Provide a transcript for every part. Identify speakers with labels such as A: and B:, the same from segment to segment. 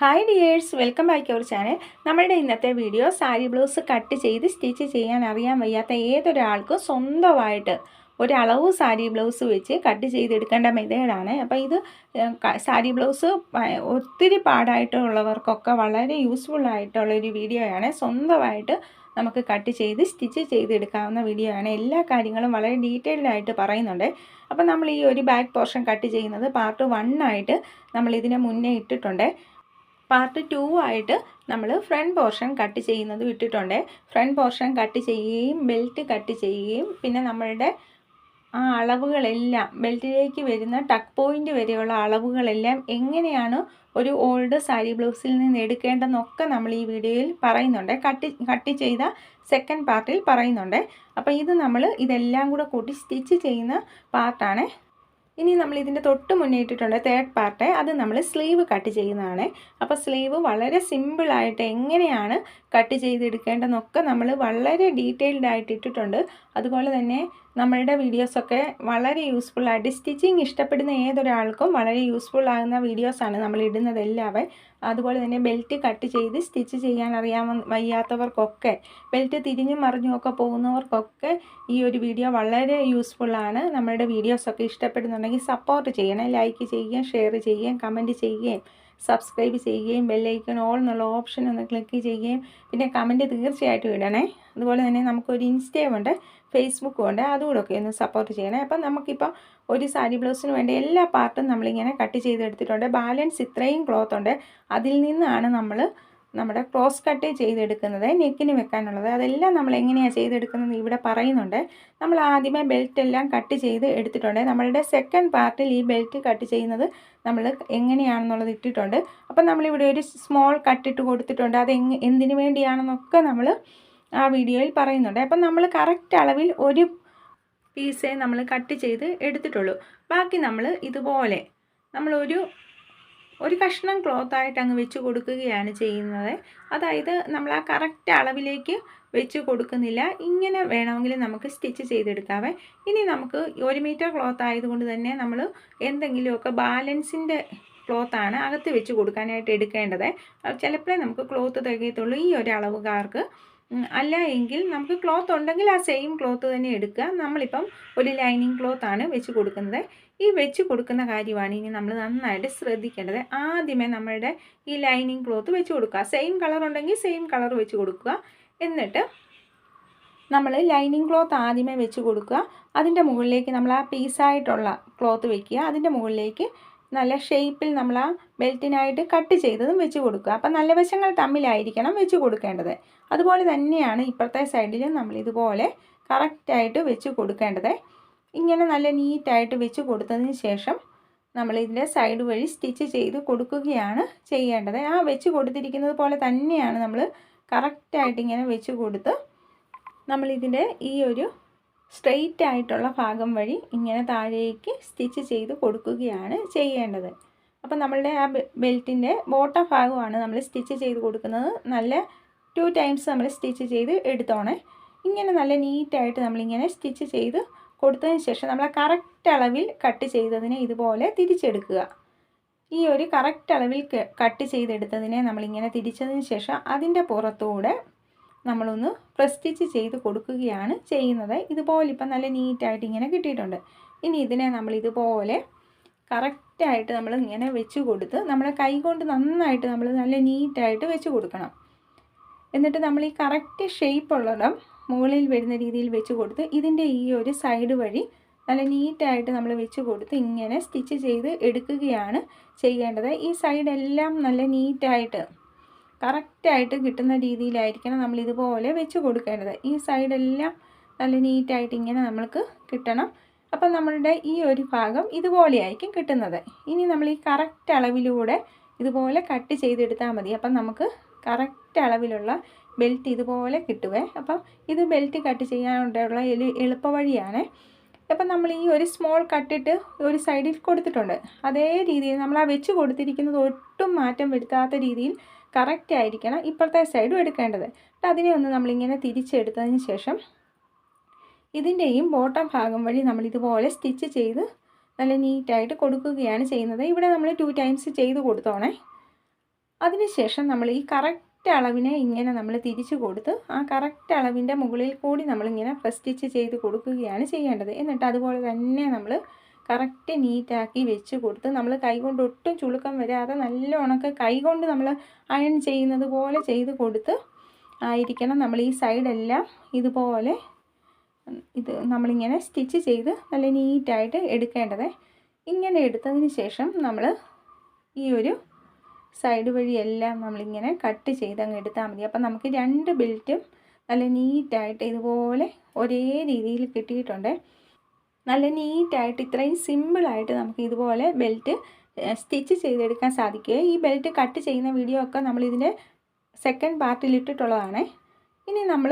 A: hi dears welcome back our channel നമ്മളുടെ ഇന്നത്തെ video sari blouse cut ചെയ്ത് സ്റ്റിച്ച് ചെയ്യാൻ അറിയാൻ വയ്യാത്ത ഏതൊരാൾക്കും സ്വന്തമായിട്ട് ഒരളവ് സാരി ബ്ലൗസ് വെച്ച് കട്ട് ചെയ്തെടുക്കേണ്ട മെതേഡാണ് അപ്പോൾ ഇത് സാരി ബ്ലൗസ് ഒത്തിരി പാടായിട്ടുള്ളവർക്കൊക്കെ വളരെ യൂസ്ഫുൾ ആയിട്ടുള്ളൊരു വീഡിയോയാണ് സ്വന്തമായിട്ട് നമുക്ക് കട്ട് ചെയ്ത് സ്റ്റിച്ച് ചെയ്തെടുക്കാവുന്ന വീഡിയോ ആണ് എല്ലാ കാര്യങ്ങളും വളരെ ഡീറ്റെയിൽഡായിട്ട് ആയിട്ട് പറയുന്നുണ്ട് അപ്പോൾ നമ്മൾ ഈ ഒരു ബാക്ക് പോർഷൻ കട്ട് ചെയ്യുന്നത് പാർട്ട് വൺ ആയിട്ട് നമ്മൾ ഇതിനെ മുന്നേ ഇട്ടിട്ടുണ്ട് പാർട്ട് ടു ആയിട്ട് നമ്മൾ ഫ്രണ്ട് പോർഷൻ കട്ട് ചെയ്യുന്നത് വിട്ടിട്ടുണ്ട് ഫ്രണ്ട് പോർഷൻ കട്ട് ചെയ്യുകയും ബെൽറ്റ് കട്ട് ചെയ്യുകയും പിന്നെ നമ്മളുടെ ആ അളവുകളെല്ലാം ബെൽറ്റിലേക്ക് വരുന്ന ടക്ക് പോയിൻ്റ് വരെയുള്ള അളവുകളെല്ലാം എങ്ങനെയാണ് ഒരു ഓൾഡ് സാരി ബ്ലൗസിൽ നിന്ന് എടുക്കേണ്ടതെന്നൊക്കെ നമ്മൾ ഈ വീഡിയോയിൽ പറയുന്നുണ്ട് കട്ട് കട്ട് ചെയ്ത സെക്കൻഡ് പാർട്ടിൽ പറയുന്നുണ്ട് അപ്പോൾ ഇത് നമ്മൾ ഇതെല്ലാം കൂടെ കൂട്ടി സ്റ്റിച്ച് ചെയ്യുന്ന പാർട്ടാണ് ഇനി നമ്മൾ ഇതിൻ്റെ തൊട്ട് മുന്നേ തേർഡ് പാർട്ട് അത് നമ്മൾ സ്ലീവ് കട്ട് ചെയ്യുന്നതാണ് അപ്പോൾ സ്ലീവ് വളരെ സിമ്പിളായിട്ട് എങ്ങനെയാണ് കട്ട് ചെയ്തെടുക്കേണ്ടതെന്നൊക്കെ നമ്മൾ വളരെ ഡീറ്റെയിൽഡ് ആയിട്ട് ഇട്ടിട്ടുണ്ട് അതുപോലെ തന്നെ നമ്മളുടെ വീഡിയോസൊക്കെ വളരെ യൂസ്ഫുള്ളായിട്ട് സ്റ്റിച്ചിങ് ഇഷ്ടപ്പെടുന്ന ഏതൊരാൾക്കും വളരെ യൂസ്ഫുൾ ആകുന്ന വീഡിയോസാണ് നമ്മൾ ഇടുന്നത് എല്ലാവേ അതുപോലെ തന്നെ ബെൽറ്റ് കട്ട് ചെയ്ത് സ്റ്റിച്ച് ചെയ്യാൻ അറിയാൻ വയ്യാത്തവർക്കൊക്കെ ബെൽറ്റ് തിരിഞ്ഞും മറിഞ്ഞുമൊക്കെ ഒക്കെ പോകുന്നവർക്കൊക്കെ ഈ ഒരു വീഡിയോ വളരെ യൂസ്ഫുള്ളാണ് നമ്മളുടെ വീഡിയോസൊക്കെ ഇഷ്ടപ്പെടുന്നുണ്ടെങ്കിൽ സപ്പോർട്ട് ചെയ്യണം ലൈക്ക് ചെയ്യുകയും ഷെയർ ചെയ്യുകയും കമൻറ്റ് ചെയ്യുകയും സബ്സ്ക്രൈബ് ചെയ്യുകയും ബെല്ലൈക്കൺ ഓൾ എന്നുള്ള ഓപ്ഷൻ ഒന്ന് ക്ലിക്ക് ചെയ്യുകയും പിന്നെ കമൻറ്റ് തീർച്ചയായിട്ടും ഇടണേ അതുപോലെ തന്നെ നമുക്കൊരു ഇൻസ്റ്റയുമുണ്ട് ഫേസ്ബുക്കും ഉണ്ട് അതുകൂടെയൊക്കെ ഒന്ന് സപ്പോർട്ട് ചെയ്യണേ അപ്പം നമുക്കിപ്പം ഒരു സാരി ബ്ലൗസിന് വേണ്ടി എല്ലാ പാർട്ടും നമ്മളിങ്ങനെ കട്ട് ചെയ്തെടുത്തിട്ടുണ്ട് ബാലൻസ് ഇത്രയും ക്ലോത്ത് ഉണ്ട് അതിൽ നിന്നാണ് നമ്മൾ നമ്മുടെ ക്രോസ് കട്ട് ചെയ്തെടുക്കുന്നത് നെക്കിന് വെക്കാനുള്ളത് അതെല്ലാം നമ്മൾ എങ്ങനെയാണ് ചെയ്തെടുക്കുന്നത് ഇവിടെ പറയുന്നുണ്ട് നമ്മൾ ആദ്യമേ ബെൽറ്റ് എല്ലാം കട്ട് ചെയ്ത് എടുത്തിട്ടുണ്ട് നമ്മളുടെ സെക്കൻഡ് പാർട്ടിൽ ഈ ബെൽറ്റ് കട്ട് ചെയ്യുന്നത് നമ്മൾ എങ്ങനെയാണെന്നുള്ളത് ഇട്ടിട്ടുണ്ട് അപ്പം നമ്മളിവിടെ ഒരു സ്മോൾ കട്ടിട്ട് കൊടുത്തിട്ടുണ്ട് അത് എന്തിനു വേണ്ടിയാണെന്നൊക്കെ നമ്മൾ ആ വീഡിയോയിൽ പറയുന്നുണ്ട് അപ്പം നമ്മൾ കറക്റ്റ് അളവിൽ ഒരു പീസേ നമ്മൾ കട്ട് ചെയ്ത് എടുത്തിട്ടുള്ളൂ ബാക്കി നമ്മൾ ഇതുപോലെ നമ്മളൊരു ഒരു കഷ്ണം ക്ലോത്തായിട്ട് അങ്ങ് വെച്ച് കൊടുക്കുകയാണ് ചെയ്യുന്നത് അതായത് നമ്മൾ ആ കറക്റ്റ് അളവിലേക്ക് വെച്ച് കൊടുക്കുന്നില്ല ഇങ്ങനെ വേണമെങ്കിൽ നമുക്ക് സ്റ്റിച്ച് ചെയ്തെടുക്കാവേ ഇനി നമുക്ക് ഒരു മീറ്റർ ക്ലോത്ത് ആയതുകൊണ്ട് തന്നെ നമ്മൾ എന്തെങ്കിലുമൊക്കെ ബാലൻസിൻ്റെ ക്ലോത്താണ് അകത്ത് വെച്ച് കൊടുക്കാനായിട്ട് എടുക്കേണ്ടത് ചിലപ്പോഴേ നമുക്ക് ക്ലോത്ത് തികയത്തുള്ളൂ ഈ ഒരു അളവുകാർക്ക് അല്ല എങ്കിൽ നമുക്ക് ക്ലോത്ത് ഉണ്ടെങ്കിൽ ആ സെയിം ക്ലോത്ത് തന്നെ എടുക്കുക നമ്മളിപ്പം ഒരു ലൈനിങ് ക്ലോത്ത് ആണ് വെച്ച് കൊടുക്കുന്നത് ഈ വെച്ച് കൊടുക്കുന്ന കാര്യമാണ് ഇനി നമ്മൾ നന്നായിട്ട് ശ്രദ്ധിക്കേണ്ടത് ആദ്യമേ നമ്മളുടെ ഈ ലൈനിങ് ക്ലോത്ത് വെച്ച് കൊടുക്കുക സെയിം കളർ ഉണ്ടെങ്കിൽ സെയിം കളർ വെച്ച് കൊടുക്കുക എന്നിട്ട് നമ്മൾ ലൈനിങ് ക്ലോത്ത് ആദ്യമേ വെച്ച് കൊടുക്കുക അതിൻ്റെ മുകളിലേക്ക് നമ്മൾ ആ പീസായിട്ടുള്ള ക്ലോത്ത് വെക്കുക അതിൻ്റെ മുകളിലേക്ക് നല്ല ഷേപ്പിൽ നമ്മൾ ആ ബെൽറ്റിനായിട്ട് കട്ട് ചെയ്തതും വെച്ച് കൊടുക്കുക അപ്പം നല്ല വശങ്ങൾ തമ്മിലായിരിക്കണം വെച്ച് കൊടുക്കേണ്ടത് അതുപോലെ തന്നെയാണ് ഇപ്പുറത്തെ സൈഡിലും നമ്മൾ ഇതുപോലെ കറക്റ്റായിട്ട് വെച്ച് കൊടുക്കേണ്ടത് ഇങ്ങനെ നല്ല നീറ്റായിട്ട് വെച്ച് കൊടുത്തതിന് ശേഷം നമ്മൾ സൈഡ് വഴി സ്റ്റിച്ച് ചെയ്ത് കൊടുക്കുകയാണ് ചെയ്യേണ്ടത് ആ വെച്ച് കൊടുത്തിരിക്കുന്നത് പോലെ തന്നെയാണ് നമ്മൾ കറക്റ്റായിട്ട് ഇങ്ങനെ വെച്ച് കൊടുത്ത് നമ്മളിതിൻ്റെ ഈ ഒരു സ്ട്രെയിറ്റ് ആയിട്ടുള്ള ഭാഗം വഴി ഇങ്ങനെ താഴേക്ക് സ്റ്റിച്ച് ചെയ്ത് കൊടുക്കുകയാണ് ചെയ്യേണ്ടത് അപ്പം നമ്മളുടെ ആ ബെൽറ്റിൻ്റെ ബോട്ടം ഭാഗമാണ് നമ്മൾ സ്റ്റിച്ച് ചെയ്ത് കൊടുക്കുന്നത് നല്ല ടു ടൈംസ് നമ്മൾ സ്റ്റിച്ച് ചെയ്ത് എടുത്തോണേ ഇങ്ങനെ നല്ല നീറ്റായിട്ട് നമ്മളിങ്ങനെ സ്റ്റിച്ച് ചെയ്ത് കൊടുത്തതിന് ശേഷം നമ്മൾ ആ കറക്റ്റ് അളവിൽ കട്ട് ചെയ്തതിനെ ഇതുപോലെ തിരിച്ചെടുക്കുക ഈ ഒരു കറക്റ്റ് അളവിൽ കട്ട് ചെയ്തെടുത്തതിനെ നമ്മളിങ്ങനെ തിരിച്ചതിന് ശേഷം അതിൻ്റെ പുറത്തൂടെ നമ്മളൊന്ന് പ്രസ്റ്റിച്ച് ചെയ്ത് കൊടുക്കുകയാണ് ചെയ്യുന്നത് ഇതുപോലെ ഇപ്പം നല്ല നീറ്റായിട്ട് ഇങ്ങനെ കിട്ടിയിട്ടുണ്ട് ഇനി ഇതിനെ നമ്മൾ ഇതുപോലെ കറക്റ്റായിട്ട് നമ്മൾ ഇങ്ങനെ വെച്ച് കൊടുത്ത് നമ്മളെ കൈ കൊണ്ട് നന്നായിട്ട് നമ്മൾ നല്ല നീറ്റായിട്ട് വെച്ച് കൊടുക്കണം എന്നിട്ട് നമ്മൾ ഈ കറക്റ്റ് ഷേപ്പ് ഉള്ളതും മുകളിൽ വരുന്ന രീതിയിൽ വെച്ച് കൊടുത്ത് ഇതിൻ്റെ ഈ ഒരു സൈഡ് വഴി നല്ല നീറ്റായിട്ട് നമ്മൾ വെച്ച് കൊടുത്ത് ഇങ്ങനെ സ്റ്റിച്ച് ചെയ്ത് എടുക്കുകയാണ് ചെയ്യേണ്ടത് ഈ സൈഡ് എല്ലാം നല്ല നീറ്റായിട്ട് കറക്റ്റായിട്ട് കിട്ടുന്ന രീതിയിലായിരിക്കണം നമ്മൾ ഇതുപോലെ വെച്ച് കൊടുക്കേണ്ടത് ഈ സൈഡെല്ലാം നല്ല നീറ്റായിട്ട് ഇങ്ങനെ നമ്മൾക്ക് കിട്ടണം അപ്പം നമ്മളുടെ ഈ ഒരു ഭാഗം ഇതുപോലെയായിരിക്കും കിട്ടുന്നത് ഇനി നമ്മൾ ഈ കറക്റ്റ് അളവിലൂടെ ഇതുപോലെ കട്ട് ചെയ്തെടുത്താൽ മതി അപ്പം നമുക്ക് കറക്റ്റ് അളവിലുള്ള ബെൽറ്റ് ഇതുപോലെ കിട്ടുവേ അപ്പം ഇത് ബെൽറ്റ് കട്ട് ചെയ്യാനുള്ള എളുപ്പ വഴിയാണ് അപ്പം നമ്മൾ ഈ ഒരു സ്മോൾ കട്ടിട്ട് ഒരു സൈഡിൽ കൊടുത്തിട്ടുണ്ട് അതേ രീതിയിൽ നമ്മൾ ആ വെച്ച് കൊടുത്തിരിക്കുന്നത് ഒട്ടും മാറ്റം വരുത്താത്ത രീതിയിൽ കറക്റ്റ് ആയിരിക്കണം ഇപ്പോഴത്തെ സൈഡും എടുക്കേണ്ടത് അപ്പം അതിനെ ഒന്ന് നമ്മളിങ്ങനെ തിരിച്ചെടുത്തതിന് ശേഷം ഇതിൻ്റെയും ബോട്ടം ഭാഗം വഴി നമ്മൾ ഇതുപോലെ സ്റ്റിച്ച് ചെയ്ത് നല്ല നീറ്റായിട്ട് കൊടുക്കുകയാണ് ചെയ്യുന്നത് ഇവിടെ നമ്മൾ ടു ടൈംസ് ചെയ്ത് കൊടുത്തോണേ അതിനുശേഷം നമ്മൾ ഈ കറക്റ്റ് അളവിനെ ഇങ്ങനെ നമ്മൾ തിരിച്ചു കൊടുത്ത് ആ കറക്റ്റ് അളവിൻ്റെ മുകളിൽ കൂടി നമ്മളിങ്ങനെ പ്രസ്റ്റിച്ച് ചെയ്ത് കൊടുക്കുകയാണ് ചെയ്യേണ്ടത് എന്നിട്ട് അതുപോലെ തന്നെ നമ്മൾ കറക്റ്റ് നീറ്റാക്കി വെച്ച് കൊടുത്ത് നമ്മൾ കൈകൊണ്ട് ഒട്ടും ചുളുക്കം വരാതെ നല്ല ഉണക്ക കൈകൊണ്ട് നമ്മൾ അയൺ ചെയ്യുന്നത് പോലെ ചെയ്ത് കൊടുത്ത് ആയിരിക്കണം നമ്മൾ ഈ സൈഡെല്ലാം ഇതുപോലെ ഇത് നമ്മളിങ്ങനെ സ്റ്റിച്ച് ചെയ്ത് നല്ല നീറ്റായിട്ട് എടുക്കേണ്ടത് ഇങ്ങനെ എടുത്തതിന് ശേഷം നമ്മൾ ഈ ഒരു സൈഡ് വഴിയെല്ലാം നമ്മളിങ്ങനെ കട്ട് അങ്ങ് എടുത്താൽ മതി അപ്പം നമുക്ക് രണ്ട് ബെൽറ്റും നല്ല നീറ്റായിട്ട് ഇതുപോലെ ഒരേ രീതിയിൽ കിട്ടിയിട്ടുണ്ട് നല്ല നീറ്റായിട്ട് ഇത്രയും സിമ്പിളായിട്ട് നമുക്ക് ഇതുപോലെ ബെൽറ്റ് സ്റ്റിച്ച് ചെയ്തെടുക്കാൻ സാധിക്കുകയും ഈ ബെൽറ്റ് കട്ട് ചെയ്യുന്ന വീഡിയോ ഒക്കെ നമ്മളിതിൻ്റെ സെക്കൻഡ് പാർട്ടിൽ ഇട്ടിട്ടുള്ളതാണ് ഇനി നമ്മൾ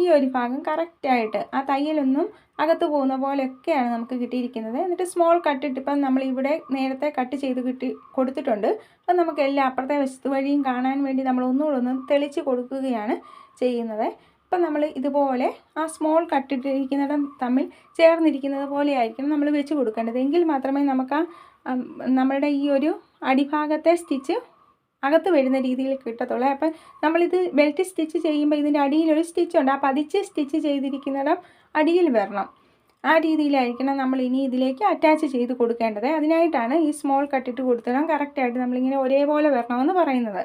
A: ഈ ഒരു ഭാഗം കറക്റ്റായിട്ട് ആ തയ്യലൊന്നും അകത്ത് പോകുന്ന പോലെയൊക്കെയാണ് നമുക്ക് കിട്ടിയിരിക്കുന്നത് എന്നിട്ട് സ്മോൾ കട്ടിട്ട് ഇപ്പം നമ്മൾ ഇവിടെ നേരത്തെ കട്ട് ചെയ്ത് കിട്ടി കൊടുത്തിട്ടുണ്ട് അപ്പം നമുക്ക് എല്ലാ അപ്പുറത്തെ വശത്ത് വഴിയും കാണാൻ വേണ്ടി നമ്മൾ ഒന്നുകൂടെ ഒന്ന് തെളിച്ച് കൊടുക്കുകയാണ് ചെയ്യുന്നത് ഇപ്പം നമ്മൾ ഇതുപോലെ ആ സ്മോൾ കട്ടിട്ടിരിക്കുന്നിടം തമ്മിൽ ചേർന്നിരിക്കുന്നത് പോലെയായിരിക്കണം നമ്മൾ വെച്ച് കൊടുക്കേണ്ടത് എങ്കിൽ മാത്രമേ നമുക്ക് ആ നമ്മളുടെ ഈ ഒരു അടിഭാഗത്തെ സ്റ്റിച്ച് അകത്ത് വരുന്ന രീതിയിൽ കിട്ടത്തുള്ളൂ അപ്പം നമ്മളിത് ബെൽറ്റ് സ്റ്റിച്ച് ചെയ്യുമ്പോൾ ഇതിൻ്റെ അടിയിലൊരു സ്റ്റിച്ചുണ്ട് ആ അതിച്ച് സ്റ്റിച്ച് ചെയ്തിരിക്കുന്നിടം അടിയിൽ വരണം ആ രീതിയിലായിരിക്കണം നമ്മൾ ഇനി ഇതിലേക്ക് അറ്റാച്ച് ചെയ്ത് കൊടുക്കേണ്ടത് അതിനായിട്ടാണ് ഈ സ്മോൾ കട്ടിട്ട് കൊടുത്തിടാൻ കറക്റ്റായിട്ട് നമ്മളിങ്ങനെ ഒരേപോലെ വരണമെന്ന് പറയുന്നത്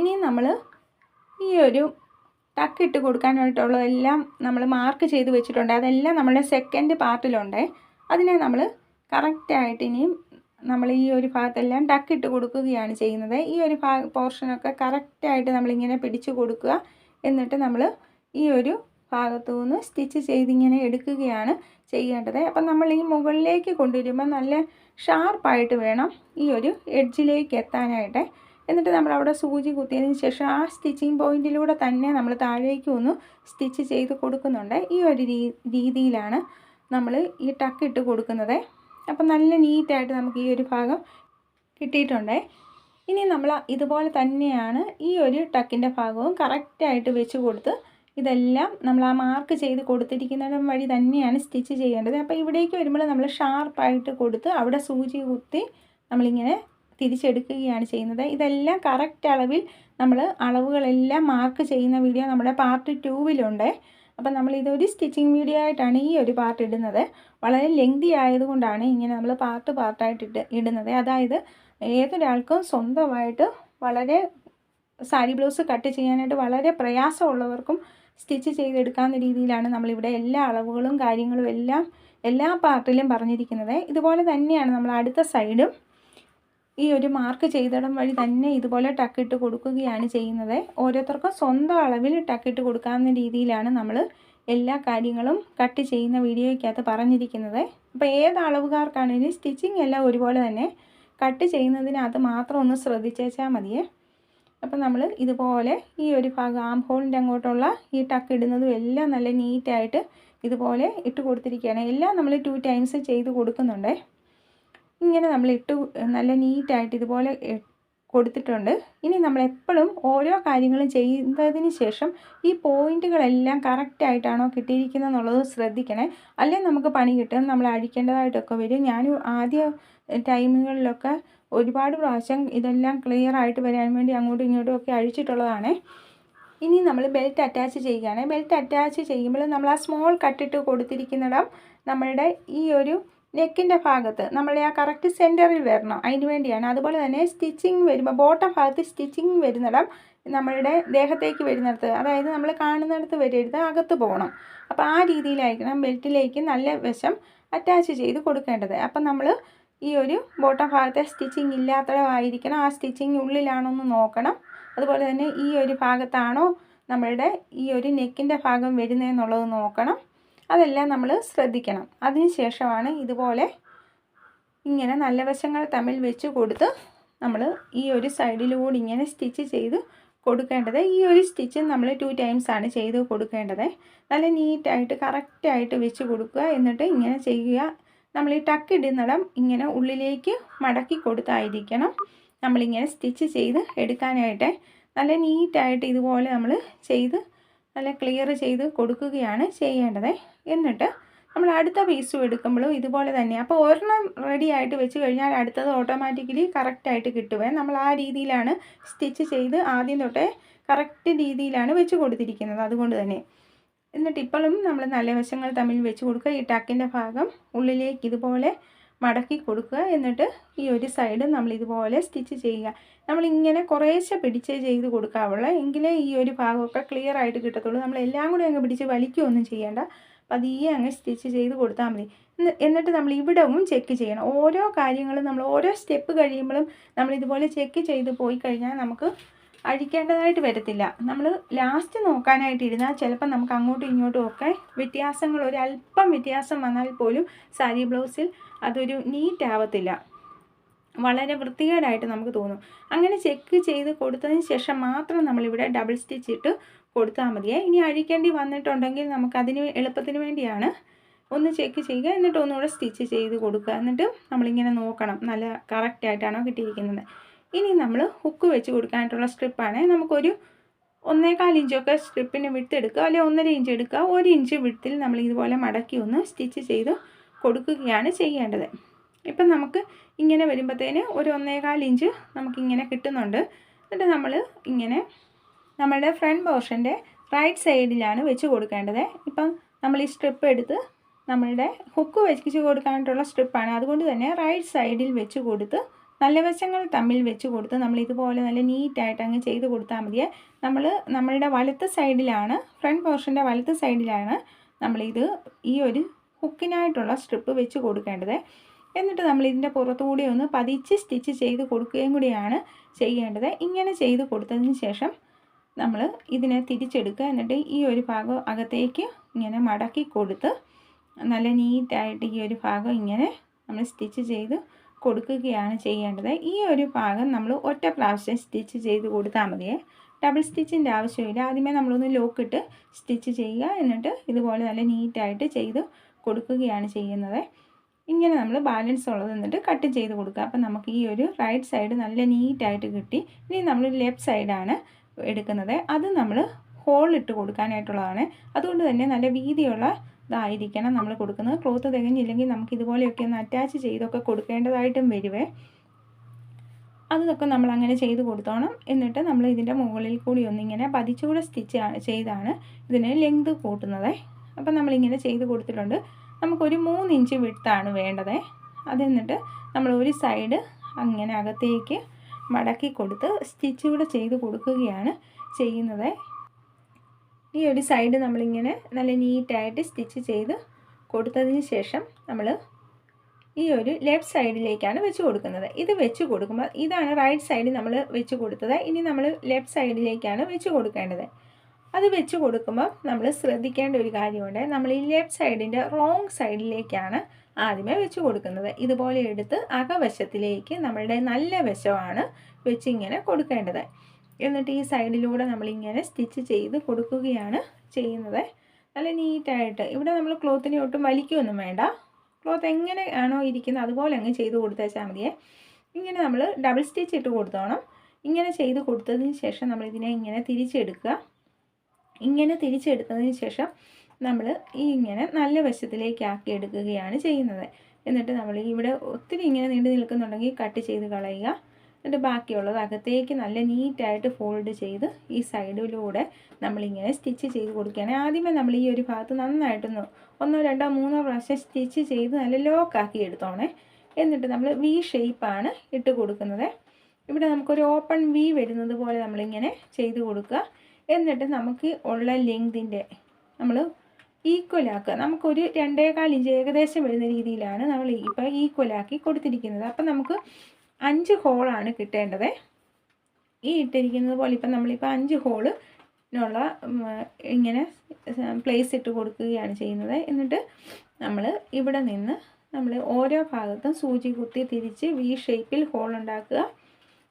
A: ഇനി നമ്മൾ ഈ ഒരു ടക്ക് ഇട്ട് കൊടുക്കാനായിട്ടുള്ളതെല്ലാം നമ്മൾ മാർക്ക് ചെയ്ത് വെച്ചിട്ടുണ്ട് അതെല്ലാം നമ്മുടെ സെക്കൻഡ് പാർട്ടിലുണ്ട് അതിനെ നമ്മൾ കറക്റ്റായിട്ട് ഇനിയും നമ്മൾ ഈ ഒരു ഭാഗത്തെല്ലാം ടക്കിട്ട് കൊടുക്കുകയാണ് ചെയ്യുന്നത് ഈ ഒരു ഭാഗ പോർഷനൊക്കെ കറക്റ്റായിട്ട് നമ്മളിങ്ങനെ പിടിച്ചു കൊടുക്കുക എന്നിട്ട് നമ്മൾ ഈ ഒരു ഭാഗത്തു നിന്ന് സ്റ്റിച്ച് ചെയ്തിങ്ങനെ എടുക്കുകയാണ് ചെയ്യേണ്ടത് അപ്പം നമ്മൾ ഈ മുകളിലേക്ക് കൊണ്ടുവരുമ്പോൾ നല്ല ഷാർപ്പായിട്ട് വേണം ഈ ഒരു എഡ്ജിലേക്ക് എത്താനായിട്ട് എന്നിട്ട് നമ്മൾ അവിടെ സൂചി കുത്തിയതിന് ശേഷം ആ സ്റ്റിച്ചിങ് പോയിൻറ്റിലൂടെ തന്നെ നമ്മൾ താഴേക്ക് ഒന്ന് സ്റ്റിച്ച് ചെയ്ത് കൊടുക്കുന്നുണ്ട് ഈ ഒരു രീതിയിലാണ് നമ്മൾ ഈ ടക്ക് ഇട്ട് കൊടുക്കുന്നത് അപ്പം നല്ല നീറ്റായിട്ട് നമുക്ക് ഈ ഒരു ഭാഗം കിട്ടിയിട്ടുണ്ട് ഇനി നമ്മൾ ഇതുപോലെ തന്നെയാണ് ഈ ഒരു ടക്കിൻ്റെ ഭാഗവും കറക്റ്റായിട്ട് വെച്ച് കൊടുത്ത് ഇതെല്ലാം നമ്മൾ ആ മാർക്ക് ചെയ്ത് കൊടുത്തിരിക്കുന്നതും വഴി തന്നെയാണ് സ്റ്റിച്ച് ചെയ്യേണ്ടത് അപ്പോൾ ഇവിടേക്ക് വരുമ്പോൾ നമ്മൾ ഷാർപ്പായിട്ട് കൊടുത്ത് അവിടെ സൂചി കുത്തി നമ്മളിങ്ങനെ തിരിച്ചെടുക്കുകയാണ് ചെയ്യുന്നത് ഇതെല്ലാം കറക്റ്റ് അളവിൽ നമ്മൾ അളവുകളെല്ലാം മാർക്ക് ചെയ്യുന്ന വീഡിയോ നമ്മുടെ പാർട്ട് ടൂവിലുണ്ട് അപ്പം ഇതൊരു സ്റ്റിച്ചിങ് വീഡിയോ ആയിട്ടാണ് ഈ ഒരു പാർട്ട് ഇടുന്നത് വളരെ ലെങ്തി ആയതുകൊണ്ടാണ് ഇങ്ങനെ നമ്മൾ പാർട്ട് പാർട്ടായിട്ട് ഇടുന്നത് അതായത് ഏതൊരാൾക്കും സ്വന്തമായിട്ട് വളരെ സാരി ബ്ലൗസ് കട്ട് ചെയ്യാനായിട്ട് വളരെ പ്രയാസമുള്ളവർക്കും സ്റ്റിച്ച് ചെയ്തെടുക്കാവുന്ന രീതിയിലാണ് നമ്മളിവിടെ എല്ലാ അളവുകളും കാര്യങ്ങളും എല്ലാം എല്ലാ പാർട്ടിലും പറഞ്ഞിരിക്കുന്നത് ഇതുപോലെ തന്നെയാണ് നമ്മൾ അടുത്ത സൈഡും ഈ ഒരു മാർക്ക് ചെയ്തിടം വഴി തന്നെ ഇതുപോലെ ടക്കിട്ട് കൊടുക്കുകയാണ് ചെയ്യുന്നത് ഓരോരുത്തർക്കും സ്വന്തം അളവിൽ ടക്കിട്ട് കൊടുക്കാവുന്ന രീതിയിലാണ് നമ്മൾ എല്ലാ കാര്യങ്ങളും കട്ട് ചെയ്യുന്ന വീഡിയോയ്ക്കകത്ത് പറഞ്ഞിരിക്കുന്നത് അപ്പോൾ ഏത് അളവുകാർക്കാണെങ്കിലും സ്റ്റിച്ചിങ് എല്ലാം ഒരുപോലെ തന്നെ കട്ട് ചെയ്യുന്നതിനകത്ത് മാത്രം ഒന്ന് ശ്രദ്ധിച്ചാൽ മതിയേ അപ്പോൾ നമ്മൾ ഇതുപോലെ ഈ ഒരു ഭാഗം ആം ഹോളിൻ്റെ അങ്ങോട്ടുള്ള ഈ ടക്ക് ഇടുന്നതും എല്ലാം നല്ല നീറ്റായിട്ട് ഇതുപോലെ ഇട്ട് കൊടുത്തിരിക്കുകയാണ് എല്ലാം നമ്മൾ ടു ടൈംസ് ചെയ്ത് കൊടുക്കുന്നുണ്ടേ ഇങ്ങനെ നമ്മൾ ഇട്ട് നല്ല നീറ്റായിട്ട് ഇതുപോലെ കൊടുത്തിട്ടുണ്ട് ഇനി നമ്മൾ എപ്പോഴും ഓരോ കാര്യങ്ങളും ചെയ്തതിന് ശേഷം ഈ പോയിന്റുകളെല്ലാം കറക്റ്റായിട്ടാണോ കിട്ടിയിരിക്കുന്നത് എന്നുള്ളത് ശ്രദ്ധിക്കണേ അല്ലെ നമുക്ക് പണി കിട്ടും നമ്മൾ അഴിക്കേണ്ടതായിട്ടൊക്കെ വരും ഞാൻ ആദ്യ ടൈമുകളിലൊക്കെ ഒരുപാട് പ്രാവശ്യം ഇതെല്ലാം ക്ലിയർ ആയിട്ട് വരാൻ വേണ്ടി അങ്ങോട്ടും ഇങ്ങോട്ടും ഒക്കെ അഴിച്ചിട്ടുള്ളതാണ് ഇനി നമ്മൾ ബെൽറ്റ് അറ്റാച്ച് ചെയ്യുകയാണ് ബെൽറ്റ് അറ്റാച്ച് ചെയ്യുമ്പോൾ നമ്മൾ ആ സ്മോൾ കട്ടിട്ട് കൊടുത്തിരിക്കുന്നിടം നമ്മളുടെ ഈ ഒരു നെക്കിൻ്റെ ഭാഗത്ത് നമ്മൾ ആ കറക്റ്റ് സെൻറ്ററിൽ വരണം അതിന് വേണ്ടിയാണ് അതുപോലെ തന്നെ സ്റ്റിച്ചിങ് വരുമ്പോൾ ബോട്ടം ഭാഗത്ത് സ്റ്റിച്ചിങ് വരുന്നിടം നമ്മളുടെ ദേഹത്തേക്ക് വരുന്നിടത്ത് അതായത് നമ്മൾ കാണുന്നിടത്ത് വരരുത് അകത്ത് പോകണം അപ്പോൾ ആ രീതിയിലായിരിക്കണം ബെൽറ്റിലേക്ക് നല്ല വശം അറ്റാച്ച് ചെയ്ത് കൊടുക്കേണ്ടത് അപ്പം നമ്മൾ ഈ ഒരു ബോട്ടം ഭാഗത്തെ സ്റ്റിച്ചിങ് ഇല്ലാത്തതായിരിക്കണം ആ സ്റ്റിച്ചിങ് ഉള്ളിലാണോന്ന് നോക്കണം അതുപോലെ തന്നെ ഈ ഒരു ഭാഗത്താണോ നമ്മളുടെ ഈ ഒരു നെക്കിൻ്റെ ഭാഗം വരുന്നതെന്നുള്ളത് നോക്കണം അതെല്ലാം നമ്മൾ ശ്രദ്ധിക്കണം അതിനുശേഷമാണ് ഇതുപോലെ ഇങ്ങനെ നല്ല വശങ്ങൾ തമ്മിൽ വെച്ച് കൊടുത്ത് നമ്മൾ ഈ ഒരു സൈഡിലൂടെ ഇങ്ങനെ സ്റ്റിച്ച് ചെയ്ത് കൊടുക്കേണ്ടത് ഈ ഒരു സ്റ്റിച്ച് നമ്മൾ ടു ടൈംസ് ആണ് ചെയ്ത് കൊടുക്കേണ്ടത് നല്ല നീറ്റായിട്ട് കറക്റ്റായിട്ട് വെച്ച് കൊടുക്കുക എന്നിട്ട് ഇങ്ങനെ ചെയ്യുക നമ്മൾ ഈ ടക്ക് ഇടുന്നിടം ഇങ്ങനെ ഉള്ളിലേക്ക് മടക്കി കൊടുത്തായിരിക്കണം നമ്മളിങ്ങനെ സ്റ്റിച്ച് ചെയ്ത് എടുക്കാനായിട്ട് നല്ല നീറ്റായിട്ട് ഇതുപോലെ നമ്മൾ ചെയ്ത് നല്ല ക്ലിയർ ചെയ്ത് കൊടുക്കുകയാണ് ചെയ്യേണ്ടത് എന്നിട്ട് നമ്മൾ അടുത്ത പീസും എടുക്കുമ്പോഴും ഇതുപോലെ തന്നെ അപ്പോൾ ഒരെണ്ണം റെഡി ആയിട്ട് വെച്ച് കഴിഞ്ഞാൽ അടുത്തത് ഓട്ടോമാറ്റിക്കലി കറക്റ്റായിട്ട് കിട്ടുവേ നമ്മൾ ആ രീതിയിലാണ് സ്റ്റിച്ച് ചെയ്ത് ആദ്യം തൊട്ടേ കറക്റ്റ് രീതിയിലാണ് വെച്ച് കൊടുത്തിരിക്കുന്നത് അതുകൊണ്ട് തന്നെ എന്നിട്ട് ഇപ്പോഴും നമ്മൾ നല്ല വശങ്ങൾ തമ്മിൽ വെച്ച് കൊടുക്കുക ഈ ടക്കിൻ്റെ ഭാഗം ഉള്ളിലേക്ക് ഇതുപോലെ മടക്കി കൊടുക്കുക എന്നിട്ട് ഈ ഒരു സൈഡ് നമ്മൾ ഇതുപോലെ സ്റ്റിച്ച് ചെയ്യുക നമ്മളിങ്ങനെ കുറേശ്ശെ പിടിച്ചേ ചെയ്ത് കൊടുക്കാവുള്ളൂ എങ്കിലേ ഈ ഒരു ഭാഗമൊക്കെ ക്ലിയർ ആയിട്ട് കിട്ടത്തുള്ളൂ നമ്മൾ എല്ലാം കൂടി അങ്ങ് പിടിച്ച് വലിക്കുകയൊന്നും ചെയ്യേണ്ട പതിയെ അങ്ങ് സ്റ്റിച്ച് ചെയ്ത് കൊടുത്താൽ മതി എന്നിട്ട് നമ്മൾ ഇവിടവും ചെക്ക് ചെയ്യണം ഓരോ കാര്യങ്ങളും നമ്മൾ ഓരോ സ്റ്റെപ്പ് കഴിയുമ്പോഴും നമ്മൾ ഇതുപോലെ ചെക്ക് ചെയ്ത് പോയി കഴിഞ്ഞാൽ നമുക്ക് അഴിക്കേണ്ടതായിട്ട് വരത്തില്ല നമ്മൾ ലാസ്റ്റ് നോക്കാനായിട്ട് ഇരുന്നാൽ ചിലപ്പോൾ നമുക്ക് അങ്ങോട്ടും ഇങ്ങോട്ടും ഒക്കെ വ്യത്യാസങ്ങൾ ഒരു അല്പം വ്യത്യാസം വന്നാൽ പോലും സാരി ബ്ലൗസിൽ അതൊരു നീറ്റ് ആവത്തില്ല വളരെ വൃത്തികേടായിട്ട് നമുക്ക് തോന്നും അങ്ങനെ ചെക്ക് ചെയ്ത് കൊടുത്തതിന് ശേഷം മാത്രം നമ്മളിവിടെ ഡബിൾ സ്റ്റിച്ച് ഇട്ട് കൊടുത്താൽ മതിയേ ഇനി അഴിക്കേണ്ടി വന്നിട്ടുണ്ടെങ്കിൽ നമുക്ക് അതിന് എളുപ്പത്തിന് വേണ്ടിയാണ് ഒന്ന് ചെക്ക് ചെയ്യുക എന്നിട്ട് ഒന്നുകൂടെ സ്റ്റിച്ച് ചെയ്ത് കൊടുക്കുക എന്നിട്ട് നമ്മളിങ്ങനെ നോക്കണം നല്ല കറക്റ്റായിട്ടാണോ കിട്ടിയിരിക്കുന്നത് ഇനി നമ്മൾ ഹുക്ക് വെച്ച് കൊടുക്കാനായിട്ടുള്ള സ്ട്രിപ്പാണ് നമുക്കൊരു ഒന്നേകാൽ ഇഞ്ചൊക്കെ സ്ട്രിപ്പിന് വിട്ട് എടുക്കുക അല്ലെങ്കിൽ ഒന്നര ഇഞ്ച് എടുക്കുക ഒരു ഇഞ്ച് വിട്ടിൽ നമ്മൾ ഇതുപോലെ മടക്കി ഒന്ന് സ്റ്റിച്ച് ചെയ്ത് കൊടുക്കുകയാണ് ചെയ്യേണ്ടത് ഇപ്പം നമുക്ക് ഇങ്ങനെ വരുമ്പോഴത്തേന് ഒരു ഒന്നേകാൽ ഇഞ്ച് നമുക്കിങ്ങനെ കിട്ടുന്നുണ്ട് എന്നിട്ട് നമ്മൾ ഇങ്ങനെ നമ്മളുടെ ഫ്രണ്ട് പോർഷൻ്റെ റൈറ്റ് സൈഡിലാണ് വെച്ച് കൊടുക്കേണ്ടത് ഇപ്പം നമ്മൾ ഈ സ്ട്രിപ്പ് എടുത്ത് നമ്മളുടെ ഹുക്ക് വെച്ച് കൊടുക്കാനായിട്ടുള്ള സ്ട്രിപ്പാണ് അതുകൊണ്ട് തന്നെ റൈറ്റ് സൈഡിൽ വെച്ച് കൊടുത്ത് നല്ല വശങ്ങൾ തമ്മിൽ വെച്ച് കൊടുത്ത് നമ്മൾ ഇതുപോലെ നല്ല നീറ്റായിട്ട് അങ്ങ് ചെയ്ത് കൊടുത്താൽ മതിയെ നമ്മൾ നമ്മളുടെ വലത്ത് സൈഡിലാണ് ഫ്രണ്ട് പോർഷൻ്റെ വലത്ത് സൈഡിലാണ് നമ്മളിത് ഈ ഒരു ഹുക്കിനായിട്ടുള്ള സ്ട്രിപ്പ് വെച്ച് കൊടുക്കേണ്ടത് എന്നിട്ട് നമ്മൾ ഇതിൻ്റെ പുറത്തുകൂടി ഒന്ന് പതിച്ച് സ്റ്റിച്ച് ചെയ്ത് കൊടുക്കുകയും കൂടിയാണ് ചെയ്യേണ്ടത് ഇങ്ങനെ ചെയ്ത് കൊടുത്തതിന് ശേഷം നമ്മൾ ഇതിനെ തിരിച്ചെടുക്കുക എന്നിട്ട് ഈ ഒരു ഭാഗം അകത്തേക്ക് ഇങ്ങനെ മടക്കി കൊടുത്ത് നല്ല നീറ്റായിട്ട് ഈ ഒരു ഭാഗം ഇങ്ങനെ നമ്മൾ സ്റ്റിച്ച് ചെയ്ത് കൊടുക്കുകയാണ് ചെയ്യേണ്ടത് ഈ ഒരു ഭാഗം നമ്മൾ ഒറ്റ പ്രാവശ്യം സ്റ്റിച്ച് ചെയ്ത് കൊടുത്താൽ മതിയേ ഡബിൾ സ്റ്റിച്ചിൻ്റെ ആവശ്യമില്ല ആദ്യമേ നമ്മളൊന്ന് ലോക്കിട്ട് സ്റ്റിച്ച് ചെയ്യുക എന്നിട്ട് ഇതുപോലെ നല്ല നീറ്റായിട്ട് ചെയ്ത് കൊടുക്കുകയാണ് ചെയ്യുന്നത് ഇങ്ങനെ നമ്മൾ ബാലൻസ് ഉള്ളത് എന്നിട്ട് കട്ട് ചെയ്ത് കൊടുക്കുക അപ്പം നമുക്ക് ഈ ഒരു റൈറ്റ് സൈഡ് നല്ല നീറ്റായിട്ട് കിട്ടി ഇനി നമ്മൾ ലെഫ്റ്റ് സൈഡാണ് എടുക്കുന്നത് അത് നമ്മൾ ഹോൾ ഇട്ട് കൊടുക്കാനായിട്ടുള്ളതാണ് അതുകൊണ്ട് തന്നെ നല്ല വീതിയുള്ള ഇതായിരിക്കണം നമ്മൾ കൊടുക്കുന്നത് ക്ലോത്ത് തികഞ്ഞില്ലെങ്കിൽ നമുക്ക് ഇതുപോലെയൊക്കെ ഒന്ന് അറ്റാച്ച് ചെയ്തൊക്കെ കൊടുക്കേണ്ടതായിട്ടും വരുവേ അതൊക്കെ നമ്മൾ അങ്ങനെ ചെയ്ത് കൊടുത്തോണം എന്നിട്ട് നമ്മൾ ഇതിൻ്റെ മുകളിൽ കൂടി ഒന്നിങ്ങനെ പതിച്ചുകൂടെ സ്റ്റിച്ച് ചെയ്താണ് ഇതിന് ലെങ്ത് കൂട്ടുന്നത് അപ്പം നമ്മളിങ്ങനെ ചെയ്ത് കൊടുത്തിട്ടുണ്ട് നമുക്കൊരു മൂന്ന് ഇഞ്ച് വിട്ടാണ് വേണ്ടത് അതെന്നിട്ട് നമ്മൾ ഒരു സൈഡ് അങ്ങനെ അകത്തേക്ക് മടക്കി കൊടുത്ത് സ്റ്റിച്ച് കൂടെ ചെയ്ത് കൊടുക്കുകയാണ് ചെയ്യുന്നത് ഈ ഒരു സൈഡ് നമ്മളിങ്ങനെ നല്ല നീറ്റായിട്ട് സ്റ്റിച്ച് ചെയ്ത് കൊടുത്തതിന് ശേഷം നമ്മൾ ഈ ഒരു ലെഫ്റ്റ് സൈഡിലേക്കാണ് വെച്ച് കൊടുക്കുന്നത് ഇത് വെച്ച് കൊടുക്കുമ്പോൾ ഇതാണ് റൈറ്റ് സൈഡ് നമ്മൾ വെച്ച് കൊടുത്തത് ഇനി നമ്മൾ ലെഫ്റ്റ് സൈഡിലേക്കാണ് വെച്ച് കൊടുക്കേണ്ടത് അത് വെച്ച് കൊടുക്കുമ്പോൾ നമ്മൾ ശ്രദ്ധിക്കേണ്ട ഒരു കാര്യമുണ്ട് നമ്മൾ ഈ ലെഫ്റ്റ് സൈഡിൻ്റെ റോങ് സൈഡിലേക്കാണ് ആദ്യമേ വെച്ച് കൊടുക്കുന്നത് ഇതുപോലെ എടുത്ത് അകവശത്തിലേക്ക് നമ്മളുടെ നല്ല വശമാണ് വെച്ചിങ്ങനെ കൊടുക്കേണ്ടത് എന്നിട്ട് ഈ സൈഡിലൂടെ നമ്മളിങ്ങനെ സ്റ്റിച്ച് ചെയ്ത് കൊടുക്കുകയാണ് ചെയ്യുന്നത് നല്ല നീറ്റായിട്ട് ഇവിടെ നമ്മൾ ക്ലോത്തിനെ ഒട്ടും വലിക്കുകയൊന്നും വേണ്ട ക്ലോത്ത് എങ്ങനെ ആണോ ഇരിക്കുന്നത് അതുപോലെ അങ്ങ് ചെയ്ത് കൊടുത്തേച്ചാൽ മതിയെ ഇങ്ങനെ നമ്മൾ ഡബിൾ സ്റ്റിച്ച് ഇട്ട് കൊടുത്തോണം ഇങ്ങനെ ചെയ്ത് കൊടുത്തതിന് ശേഷം നമ്മളിതിനെ ഇങ്ങനെ തിരിച്ചെടുക്കുക ഇങ്ങനെ തിരിച്ചെടുത്തതിന് ശേഷം നമ്മൾ ഈ ഇങ്ങനെ നല്ല വശത്തിലേക്ക് ആക്കി എടുക്കുകയാണ് ചെയ്യുന്നത് എന്നിട്ട് നമ്മൾ ഇവിടെ ഒത്തിരി ഇങ്ങനെ നീണ്ടു നിൽക്കുന്നുണ്ടെങ്കിൽ കട്ട് ചെയ്ത് കളയുക എന്നിട്ട് ബാക്കിയുള്ളത് അകത്തേക്ക് നല്ല നീറ്റായിട്ട് ഫോൾഡ് ചെയ്ത് ഈ സൈഡിലൂടെ നമ്മളിങ്ങനെ സ്റ്റിച്ച് ചെയ്ത് കൊടുക്കുകയാണ് ആദ്യമേ നമ്മൾ ഈ ഒരു ഭാഗത്ത് നന്നായിട്ടൊന്ന് ഒന്നോ രണ്ടോ മൂന്നോ പ്രാവശ്യം സ്റ്റിച്ച് ചെയ്ത് നല്ല ലോക്കാക്കി എടുത്തോണേ എന്നിട്ട് നമ്മൾ വി ഷേപ്പാണ് ഇട്ട് കൊടുക്കുന്നത് ഇവിടെ നമുക്കൊരു ഓപ്പൺ വി വരുന്നത് പോലെ നമ്മളിങ്ങനെ ചെയ്ത് കൊടുക്കുക എന്നിട്ട് നമുക്ക് ഉള്ള ലെങ്തിൻ്റെ നമ്മൾ ഈക്വലാക്കുക നമുക്കൊരു രണ്ടേകാൽ ഇഞ്ച് ഏകദേശം വരുന്ന രീതിയിലാണ് നമ്മൾ ഇപ്പോൾ ഈക്വലാക്കി കൊടുത്തിരിക്കുന്നത് അപ്പം നമുക്ക് അഞ്ച് ഹോളാണ് കിട്ടേണ്ടത് ഈ ഇട്ടിരിക്കുന്നത് പോലെ ഇപ്പം നമ്മളിപ്പോൾ അഞ്ച് ഹോള് ഉള്ള ഇങ്ങനെ പ്ലേസ് ഇട്ട് കൊടുക്കുകയാണ് ചെയ്യുന്നത് എന്നിട്ട് നമ്മൾ ഇവിടെ നിന്ന് നമ്മൾ ഓരോ ഭാഗത്തും സൂചി കുത്തി തിരിച്ച് വി ഷേപ്പിൽ ഹോൾ ഉണ്ടാക്കുക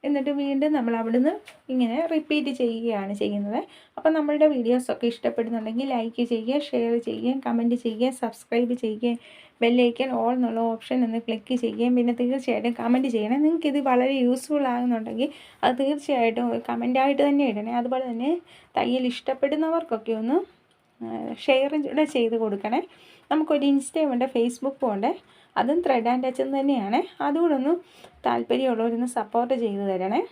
A: എന്നിട്ട് വീണ്ടും നമ്മൾ അവിടുന്ന് ഇങ്ങനെ റിപ്പീറ്റ് ചെയ്യുകയാണ് ചെയ്യുന്നത് അപ്പോൾ നമ്മളുടെ വീഡിയോസൊക്കെ ഇഷ്ടപ്പെടുന്നുണ്ടെങ്കിൽ ലൈക്ക് ചെയ്യുക ഷെയർ ചെയ്യുക കമൻറ്റ് ചെയ്യുക സബ്സ്ക്രൈബ് ചെയ്യുക ബെല്ലൈക്കൻ ഓൾ എന്നുള്ള ഓപ്ഷൻ ഒന്ന് ക്ലിക്ക് ചെയ്യുകയും പിന്നെ തീർച്ചയായിട്ടും കമൻറ്റ് ചെയ്യണം നിങ്ങൾക്ക് ഇത് വളരെ യൂസ്ഫുൾ ആകുന്നുണ്ടെങ്കിൽ അത് തീർച്ചയായിട്ടും കമൻറ്റായിട്ട് തന്നെ ഇടണേ അതുപോലെ തന്നെ തയ്യൽ ഇഷ്ടപ്പെടുന്നവർക്കൊക്കെ ഒന്ന് ഷെയറും കൂടെ ചെയ്ത് കൊടുക്കണേ നമുക്കൊരു ഉണ്ട് ഫേസ്ബുക്കും ഉണ്ട് അതും ത്രെഡ് ആൻഡ് ടച്ച് തന്നെയാണ് അതുകൊണ്ടൊന്ന് താല്പര്യമുള്ളവരൊന്ന് സപ്പോർട്ട് ചെയ്ത് തരണേ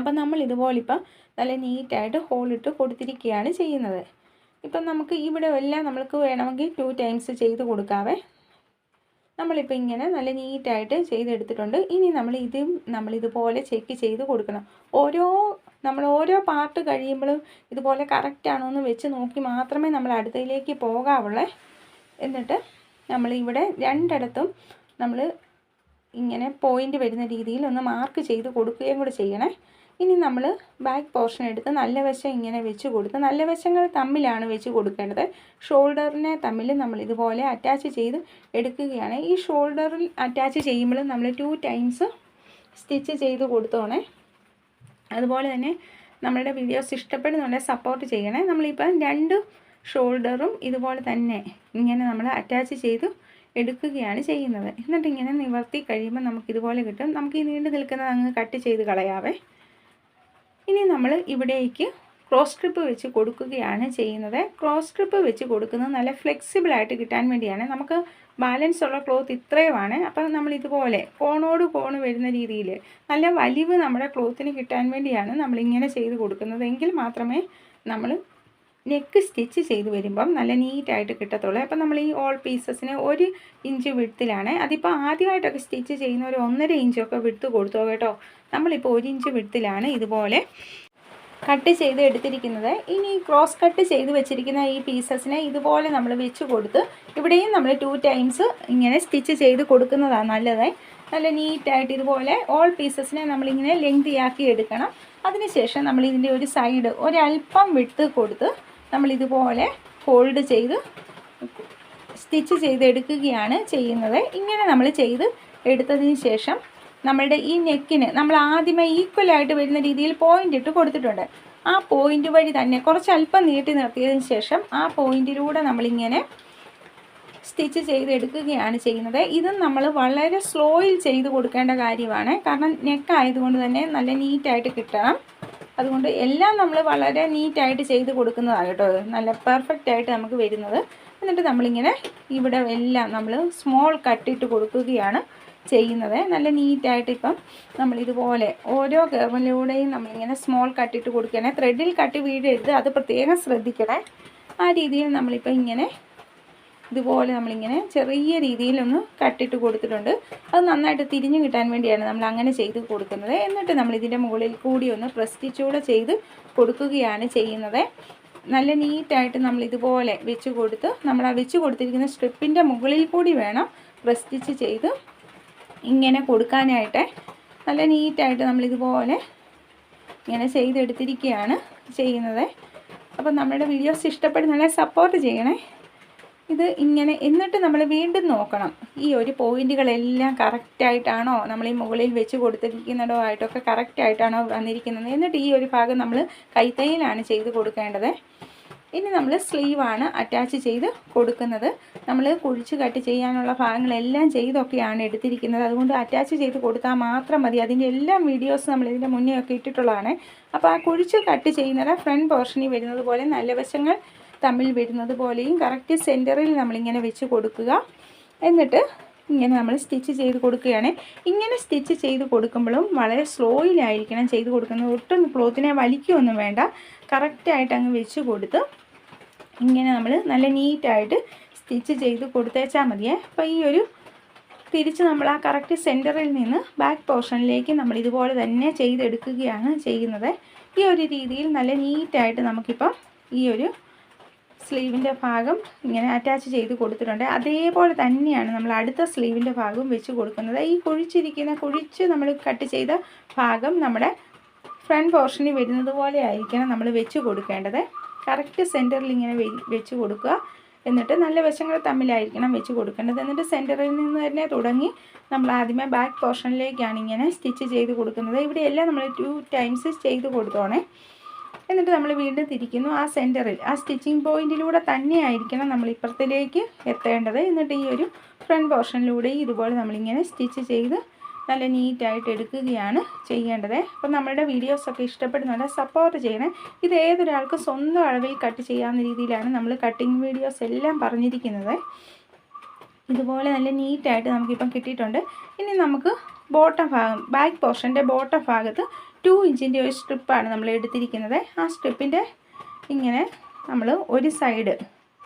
A: അപ്പം നമ്മൾ ഇപ്പം നല്ല നീറ്റായിട്ട് ഹോളിട്ട് കൊടുത്തിരിക്കുകയാണ് ചെയ്യുന്നത് ഇപ്പം നമുക്ക് ഇവിടെ എല്ലാം നമ്മൾക്ക് വേണമെങ്കിൽ ടു ടൈംസ് ചെയ്ത് കൊടുക്കാവേ നമ്മളിപ്പോൾ ഇങ്ങനെ നല്ല നീറ്റായിട്ട് ചെയ്തെടുത്തിട്ടുണ്ട് ഇനി നമ്മൾ നമ്മൾ നമ്മളിതുപോലെ ചെക്ക് ചെയ്ത് കൊടുക്കണം ഓരോ നമ്മൾ ഓരോ പാർട്ട് കഴിയുമ്പോഴും ഇതുപോലെ കറക്റ്റാണോ എന്ന് വെച്ച് നോക്കി മാത്രമേ നമ്മൾ അടുത്തതിലേക്ക് പോകാവുള്ളേ എന്നിട്ട് നമ്മൾ ഇവിടെ രണ്ടിടത്തും നമ്മൾ ഇങ്ങനെ പോയിൻ്റ് വരുന്ന രീതിയിൽ ഒന്ന് മാർക്ക് ചെയ്ത് കൊടുക്കുകയും കൂടെ ചെയ്യണേ ഇനി നമ്മൾ ബാക്ക് പോർഷൻ എടുത്ത് നല്ല വശം ഇങ്ങനെ വെച്ച് കൊടുത്ത് നല്ല വശങ്ങൾ തമ്മിലാണ് വെച്ച് കൊടുക്കേണ്ടത് ഷോൾഡറിനെ തമ്മിൽ നമ്മൾ ഇതുപോലെ അറ്റാച്ച് ചെയ്ത് എടുക്കുകയാണ് ഈ ഷോൾഡറിൽ അറ്റാച്ച് ചെയ്യുമ്പോൾ നമ്മൾ ടു ടൈംസ് സ്റ്റിച്ച് ചെയ്ത് കൊടുത്തോണേ അതുപോലെ തന്നെ നമ്മളുടെ വീഡിയോസ് ഇഷ്ടപ്പെടുന്നുണ്ടെങ്കിൽ സപ്പോർട്ട് ചെയ്യണേ നമ്മളിപ്പം രണ്ട് ഷോൾഡറും ഇതുപോലെ തന്നെ ഇങ്ങനെ നമ്മൾ അറ്റാച്ച് ചെയ്ത് എടുക്കുകയാണ് ചെയ്യുന്നത് എന്നിട്ട് ഇങ്ങനെ നിവർത്തി കഴിയുമ്പോൾ നമുക്ക് ഇതുപോലെ കിട്ടും നമുക്ക് ഈ നീണ്ടു നിൽക്കുന്നത് അങ്ങ് കട്ട് ചെയ്ത് കളയാവേ ഇനി നമ്മൾ ഇവിടേക്ക് ക്രോസ് സ്ട്രിപ്പ് വെച്ച് കൊടുക്കുകയാണ് ചെയ്യുന്നത് ക്രോസ് സ്ട്രിപ്പ് വെച്ച് കൊടുക്കുന്നത് നല്ല ഫ്ലെക്സിബിൾ ആയിട്ട് കിട്ടാൻ വേണ്ടിയാണ് നമുക്ക് ബാലൻസ് ഉള്ള ക്ലോത്ത് ഇത്രയുമാണ് അപ്പം നമ്മൾ ഇതുപോലെ കോണോട് കോണ് വരുന്ന രീതിയിൽ നല്ല വലിവ് നമ്മുടെ ക്ലോത്തിന് കിട്ടാൻ വേണ്ടിയാണ് നമ്മളിങ്ങനെ ചെയ്ത് കൊടുക്കുന്നത് എങ്കിൽ മാത്രമേ നമ്മൾ നെക്ക് സ്റ്റിച്ച് ചെയ്ത് വരുമ്പം നല്ല നീറ്റായിട്ട് കിട്ടത്തുള്ളൂ അപ്പം നമ്മൾ ഈ ഓൾ പീസസിന് ഒരു ഇഞ്ച് വിടുത്തിലാണ് അതിപ്പോൾ ആദ്യമായിട്ടൊക്കെ സ്റ്റിച്ച് ചെയ്യുന്ന ഒരു ഒന്നര ഇഞ്ചൊക്കെ വിടുത്ത് കൊടുത്തോ കേട്ടോ നമ്മളിപ്പോൾ ഒരു ഇഞ്ച് വിടുത്തിലാണ് ഇതുപോലെ കട്ട് ചെയ്ത് എടുത്തിരിക്കുന്നത് ഇനി ക്രോസ് കട്ട് ചെയ്ത് വെച്ചിരിക്കുന്ന ഈ പീസസിനെ ഇതുപോലെ നമ്മൾ വെച്ച് കൊടുത്ത് ഇവിടെയും നമ്മൾ ടു ടൈംസ് ഇങ്ങനെ സ്റ്റിച്ച് ചെയ്ത് കൊടുക്കുന്നതാണ് നല്ലത് നല്ല നീറ്റായിട്ട് ഇതുപോലെ ഓൾ പീസസിനെ നമ്മളിങ്ങനെ ലെങ്തിയാക്കി എടുക്കണം അതിനുശേഷം നമ്മൾ ഒരു സൈഡ് ഒരല്പം വിട്ട് കൊടുത്ത് നമ്മൾ ഇതുപോലെ ഫോൾഡ് ചെയ്ത് സ്റ്റിച്ച് ചെയ്ത് എടുക്കുകയാണ് ചെയ്യുന്നത് ഇങ്ങനെ നമ്മൾ ചെയ്ത് എടുത്തതിന് ശേഷം നമ്മളുടെ ഈ നെക്കിന് നമ്മൾ ആദ്യമേ ഈക്വലായിട്ട് വരുന്ന രീതിയിൽ പോയിൻ്റ് ഇട്ട് കൊടുത്തിട്ടുണ്ട് ആ പോയിൻ്റ് വഴി തന്നെ കുറച്ച് അല്പം നീട്ടി നിർത്തിയതിന് ശേഷം ആ പോയിൻറ്റിലൂടെ നമ്മളിങ്ങനെ സ്റ്റിച്ച് ചെയ്ത് എടുക്കുകയാണ് ചെയ്യുന്നത് ഇതും നമ്മൾ വളരെ സ്ലോയിൽ ചെയ്ത് കൊടുക്കേണ്ട കാര്യമാണ് കാരണം നെക്ക് ആയതുകൊണ്ട് തന്നെ നല്ല നീറ്റായിട്ട് കിട്ടണം അതുകൊണ്ട് എല്ലാം നമ്മൾ വളരെ നീറ്റായിട്ട് ചെയ്ത് കൊടുക്കുന്നതാണ് കേട്ടോ നല്ല പെർഫെക്റ്റ് ആയിട്ട് നമുക്ക് വരുന്നത് എന്നിട്ട് നമ്മളിങ്ങനെ ഇവിടെ എല്ലാം നമ്മൾ സ്മോൾ കട്ടിട്ട് കൊടുക്കുകയാണ് ചെയ്യുന്നത് നല്ല നീറ്റായിട്ട് ഇപ്പം നമ്മളിതുപോലെ ഓരോ കർവിലൂടെയും നമ്മളിങ്ങനെ സ്മോൾ കട്ടിട്ട് കൊടുക്കണേ ത്രെഡിൽ കട്ടി വീഴരുത് അത് പ്രത്യേകം ശ്രദ്ധിക്കണേ ആ രീതിയിൽ നമ്മളിപ്പോൾ ഇങ്ങനെ ഇതുപോലെ നമ്മളിങ്ങനെ ചെറിയ രീതിയിലൊന്ന് കട്ടിട്ട് കൊടുത്തിട്ടുണ്ട് അത് നന്നായിട്ട് തിരിഞ്ഞു കിട്ടാൻ വേണ്ടിയാണ് നമ്മൾ അങ്ങനെ ചെയ്ത് കൊടുക്കുന്നത് എന്നിട്ട് നമ്മൾ ഇതിൻ്റെ മുകളിൽ കൂടി ഒന്ന് പ്രസ്റ്റിച്ചൂടെ ചെയ്ത് കൊടുക്കുകയാണ് ചെയ്യുന്നത് നല്ല നീറ്റായിട്ട് നമ്മൾ ഇതുപോലെ വെച്ച് കൊടുത്ത് നമ്മൾ ആ വെച്ച് കൊടുത്തിരിക്കുന്ന സ്ട്രിപ്പിൻ്റെ മുകളിൽ കൂടി വേണം പ്രസ്റ്റിച്ച് ചെയ്ത് ഇങ്ങനെ കൊടുക്കാനായിട്ട് നല്ല നീറ്റായിട്ട് നമ്മളിതുപോലെ ഇങ്ങനെ ചെയ്തെടുത്തിരിക്കുകയാണ് ചെയ്യുന്നത് അപ്പം നമ്മുടെ വീഡിയോസ് ഇഷ്ടപ്പെടുന്നതിനെ സപ്പോർട്ട് ചെയ്യണേ ഇത് ഇങ്ങനെ എന്നിട്ട് നമ്മൾ വീണ്ടും നോക്കണം ഈ ഒരു പോയിൻറ്റുകളെല്ലാം കറക്റ്റായിട്ടാണോ നമ്മൾ ഈ മുകളിൽ വെച്ച് കൊടുത്തിരിക്കുന്നതോ ആയിട്ടൊക്കെ കറക്റ്റായിട്ടാണോ വന്നിരിക്കുന്നത് എന്നിട്ട് ഈ ഒരു ഭാഗം നമ്മൾ കൈത്തയിലാണ് ചെയ്ത് കൊടുക്കേണ്ടത് ഇനി നമ്മൾ സ്ലീവാണ് അറ്റാച്ച് ചെയ്ത് കൊടുക്കുന്നത് നമ്മൾ കുഴിച്ച് കട്ട് ചെയ്യാനുള്ള ഭാഗങ്ങളെല്ലാം ചെയ്തൊക്കെയാണ് എടുത്തിരിക്കുന്നത് അതുകൊണ്ട് അറ്റാച്ച് ചെയ്ത് കൊടുത്താൽ മാത്രം മതി അതിൻ്റെ എല്ലാ വീഡിയോസ് നമ്മൾ ഇതിൻ്റെ മുന്നേ ഒക്കെ ഇട്ടിട്ടുള്ളതാണ് അപ്പോൾ ആ കുഴിച്ച് കട്ട് ചെയ്യുന്നത് ഫ്രണ്ട് പോർഷനിൽ വരുന്നത് പോലെ നല്ല വശങ്ങൾ തമ്മിൽ വരുന്നത് പോലെയും കറക്റ്റ് സെൻറ്ററിൽ നമ്മളിങ്ങനെ വെച്ച് കൊടുക്കുക എന്നിട്ട് ഇങ്ങനെ നമ്മൾ സ്റ്റിച്ച് ചെയ്ത് കൊടുക്കുകയാണ് ഇങ്ങനെ സ്റ്റിച്ച് ചെയ്ത് കൊടുക്കുമ്പോഴും വളരെ സ്ലോയിലായിരിക്കണം ചെയ്ത് കൊടുക്കുന്നത് ഒട്ടും ക്ലോത്തിനെ വലിക്കുകയൊന്നും വേണ്ട കറക്റ്റായിട്ട് അങ്ങ് വെച്ച് കൊടുത്ത് ഇങ്ങനെ നമ്മൾ നല്ല നീറ്റായിട്ട് സ്റ്റിച്ച് ചെയ്ത് കൊടുത്തേച്ചാൽ മതിയേ അപ്പോൾ ഈ ഒരു തിരിച്ച് നമ്മൾ ആ കറക്റ്റ് സെൻറ്ററിൽ നിന്ന് ബാക്ക് പോർഷനിലേക്ക് നമ്മൾ ഇതുപോലെ തന്നെ ചെയ്തെടുക്കുകയാണ് ചെയ്യുന്നത് ഈ ഒരു രീതിയിൽ നല്ല നീറ്റായിട്ട് നമുക്കിപ്പം ഈ ഒരു സ്ലീവിൻ്റെ ഭാഗം ഇങ്ങനെ അറ്റാച്ച് ചെയ്ത് കൊടുത്തിട്ടുണ്ട് അതേപോലെ തന്നെയാണ് നമ്മൾ അടുത്ത സ്ലീവിൻ്റെ ഭാഗം വെച്ച് കൊടുക്കുന്നത് ഈ കുഴിച്ചിരിക്കുന്ന കുഴിച്ച് നമ്മൾ കട്ട് ചെയ്ത ഭാഗം നമ്മുടെ ഫ്രണ്ട് പോർഷനിൽ വരുന്നത് പോലെ ആയിരിക്കണം നമ്മൾ വെച്ച് കൊടുക്കേണ്ടത് കറക്റ്റ് സെൻറ്ററിൽ ഇങ്ങനെ വെച്ച് കൊടുക്കുക എന്നിട്ട് നല്ല വശങ്ങൾ തമ്മിലായിരിക്കണം വെച്ച് കൊടുക്കേണ്ടത് എന്നിട്ട് സെൻറ്ററിൽ നിന്ന് തന്നെ തുടങ്ങി നമ്മൾ ആദ്യമേ ബാക്ക് പോർഷനിലേക്കാണ് ഇങ്ങനെ സ്റ്റിച്ച് ചെയ്ത് കൊടുക്കുന്നത് ഇവിടെയെല്ലാം നമ്മൾ ടു ടൈംസ് ചെയ്ത് കൊടുത്തോണേ എന്നിട്ട് നമ്മൾ വീണ്ടും തിരിക്കുന്നു ആ സെൻറ്ററിൽ ആ സ്റ്റിച്ചിങ് പോയിൻറ്റിലൂടെ തന്നെയായിരിക്കണം നമ്മൾ ഇപ്പുറത്തിലേക്ക് എത്തേണ്ടത് എന്നിട്ട് ഈ ഒരു ഫ്രണ്ട് പോർഷനിലൂടെ ഇതുപോലെ നമ്മളിങ്ങനെ സ്റ്റിച്ച് ചെയ്ത് നല്ല നീറ്റായിട്ട് എടുക്കുകയാണ് ചെയ്യേണ്ടത് അപ്പം നമ്മളുടെ വീഡിയോസൊക്കെ ഇഷ്ടപ്പെടുന്നുണ്ട് സപ്പോർട്ട് ചെയ്യണേ ഇത് ഏതൊരാൾക്കും സ്വന്തം അളവിൽ കട്ട് ചെയ്യാവുന്ന രീതിയിലാണ് നമ്മൾ കട്ടിങ് വീഡിയോസ് എല്ലാം പറഞ്ഞിരിക്കുന്നത് ഇതുപോലെ നല്ല നീറ്റായിട്ട് നമുക്കിപ്പം കിട്ടിയിട്ടുണ്ട് ഇനി നമുക്ക് ബോട്ടം ഭാഗം ബാക്ക് പോർഷൻ്റെ ബോട്ടം ഭാഗത്ത് ടു ഇഞ്ചിൻ്റെ ഒരു സ്ട്രിപ്പാണ് നമ്മൾ എടുത്തിരിക്കുന്നത് ആ സ്ട്രിപ്പിൻ്റെ ഇങ്ങനെ നമ്മൾ ഒരു സൈഡ്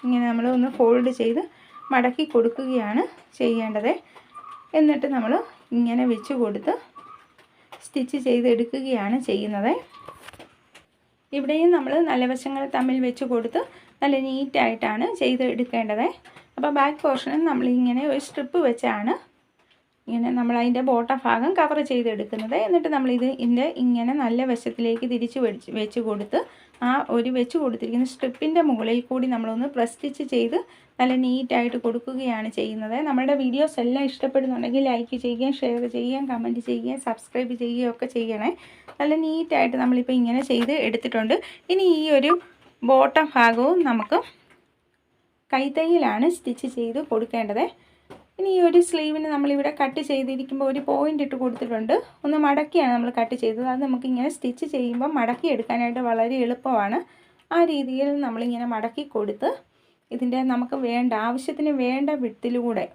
A: ഇങ്ങനെ നമ്മൾ ഒന്ന് ഫോൾഡ് ചെയ്ത് മടക്കി കൊടുക്കുകയാണ് ചെയ്യേണ്ടത് എന്നിട്ട് നമ്മൾ ഇങ്ങനെ വെച്ച് കൊടുത്ത് സ്റ്റിച്ച് ചെയ്തെടുക്കുകയാണ് ചെയ്യുന്നത് ഇവിടെയും നമ്മൾ നല്ല വശങ്ങൾ തമ്മിൽ വെച്ച് കൊടുത്ത് നല്ല നീറ്റായിട്ടാണ് ചെയ്ത് എടുക്കേണ്ടത് അപ്പോൾ ബാക്ക് പോർഷനും നമ്മൾ ഇങ്ങനെ ഒരു സ്ട്രിപ്പ് വെച്ചാണ് ഇങ്ങനെ നമ്മൾ അതിൻ്റെ ബോട്ട ഭാഗം കവർ ചെയ്തെടുക്കുന്നത് എന്നിട്ട് നമ്മൾ ഇത് ഇതിൻ്റെ ഇങ്ങനെ നല്ല വശത്തിലേക്ക് തിരിച്ച് വെച്ച് വെച്ച് കൊടുത്ത് ആ ഒരു വെച്ച് കൊടുത്തിരിക്കുന്ന സ്ട്രിപ്പിൻ്റെ മുകളിൽ കൂടി നമ്മളൊന്ന് പ്രസ്റ്റിച്ച് ചെയ്ത് നല്ല നീറ്റായിട്ട് കൊടുക്കുകയാണ് ചെയ്യുന്നത് നമ്മുടെ വീഡിയോസ് എല്ലാം ഇഷ്ടപ്പെടുന്നുണ്ടെങ്കിൽ ലൈക്ക് ചെയ്യുകയും ഷെയർ ചെയ്യുകയും കമൻറ്റ് ചെയ്യുകയും സബ്സ്ക്രൈബ് ചെയ്യുകയും ഒക്കെ ചെയ്യണേ നല്ല നീറ്റായിട്ട് നമ്മളിപ്പോൾ ഇങ്ങനെ ചെയ്ത് എടുത്തിട്ടുണ്ട് ഇനി ഈ ഒരു ബോട്ടം ഭാഗവും നമുക്ക് കൈത്തയ്യിലാണ് സ്റ്റിച്ച് ചെയ്ത് കൊടുക്കേണ്ടത് ഇനി ഈ ഒരു സ്ലീവിന് നമ്മളിവിടെ കട്ട് ചെയ്തിരിക്കുമ്പോൾ ഒരു പോയിൻ്റ് ഇട്ട് കൊടുത്തിട്ടുണ്ട് ഒന്ന് മടക്കിയാണ് നമ്മൾ കട്ട് ചെയ്തത് അത് നമുക്കിങ്ങനെ സ്റ്റിച്ച് ചെയ്യുമ്പോൾ മടക്കി എടുക്കാനായിട്ട് വളരെ എളുപ്പമാണ് ആ രീതിയിൽ നമ്മളിങ്ങനെ മടക്കി കൊടുത്ത് ഇതിൻ്റെ നമുക്ക് വേണ്ട ആവശ്യത്തിന് വേണ്ട വിട്ടിലൂടെ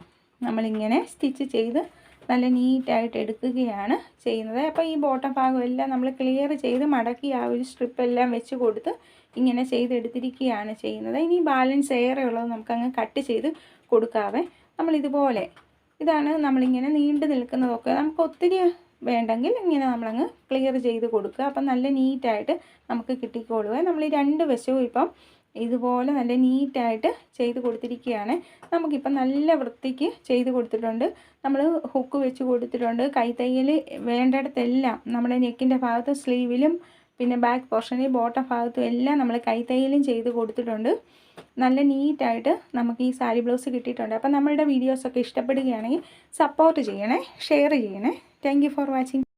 A: നമ്മളിങ്ങനെ സ്റ്റിച്ച് ചെയ്ത് നല്ല നീറ്റായിട്ട് എടുക്കുകയാണ് ചെയ്യുന്നത് അപ്പോൾ ഈ ബോട്ടം ഭാഗം എല്ലാം നമ്മൾ ക്ലിയർ ചെയ്ത് മടക്കി ആ ഒരു സ്ട്രിപ്പ് എല്ലാം വെച്ച് കൊടുത്ത് ഇങ്ങനെ ചെയ്തെടുത്തിരിക്കുകയാണ് ചെയ്യുന്നത് ഇനി ബാലൻസ് ഏറെ ഉള്ളത് നമുക്കങ്ങ് കട്ട് ചെയ്ത് കൊടുക്കാവേ നമ്മൾ ഇതുപോലെ ഇതാണ് നമ്മളിങ്ങനെ നീണ്ടു നിൽക്കുന്നതൊക്കെ നമുക്ക് ഒത്തിരി വേണ്ടെങ്കിൽ ഇങ്ങനെ നമ്മളങ്ങ് ക്ലിയർ ചെയ്ത് കൊടുക്കുക അപ്പം നല്ല നീറ്റായിട്ട് നമുക്ക് കിട്ടിക്കോളുക നമ്മൾ ഈ രണ്ട് വശവും ഇപ്പം ഇതുപോലെ നല്ല നീറ്റായിട്ട് ചെയ്ത് കൊടുത്തിരിക്കുകയാണ് നമുക്കിപ്പം നല്ല വൃത്തിക്ക് ചെയ്ത് കൊടുത്തിട്ടുണ്ട് നമ്മൾ ഹുക്ക് വെച്ച് കൊടുത്തിട്ടുണ്ട് കൈത്തയ്യൽ വേണ്ടിടത്തെല്ലാം നമ്മുടെ നെക്കിൻ്റെ ഭാഗത്ത് സ്ലീവിലും പിന്നെ ബാക്ക് പോർഷനിൽ ബോട്ടം ഭാഗത്തും എല്ലാം നമ്മൾ കൈത്തയ്യലും ചെയ്ത് കൊടുത്തിട്ടുണ്ട് നല്ല നീറ്റായിട്ട് നമുക്ക് ഈ സാരി ബ്ലൗസ് കിട്ടിയിട്ടുണ്ട് അപ്പം നമ്മളുടെ വീഡിയോസൊക്കെ ഇഷ്ടപ്പെടുകയാണെങ്കിൽ സപ്പോർട്ട് ചെയ്യണേ ഷെയർ ചെയ്യണേ താങ്ക് ഫോർ വാച്ചിങ്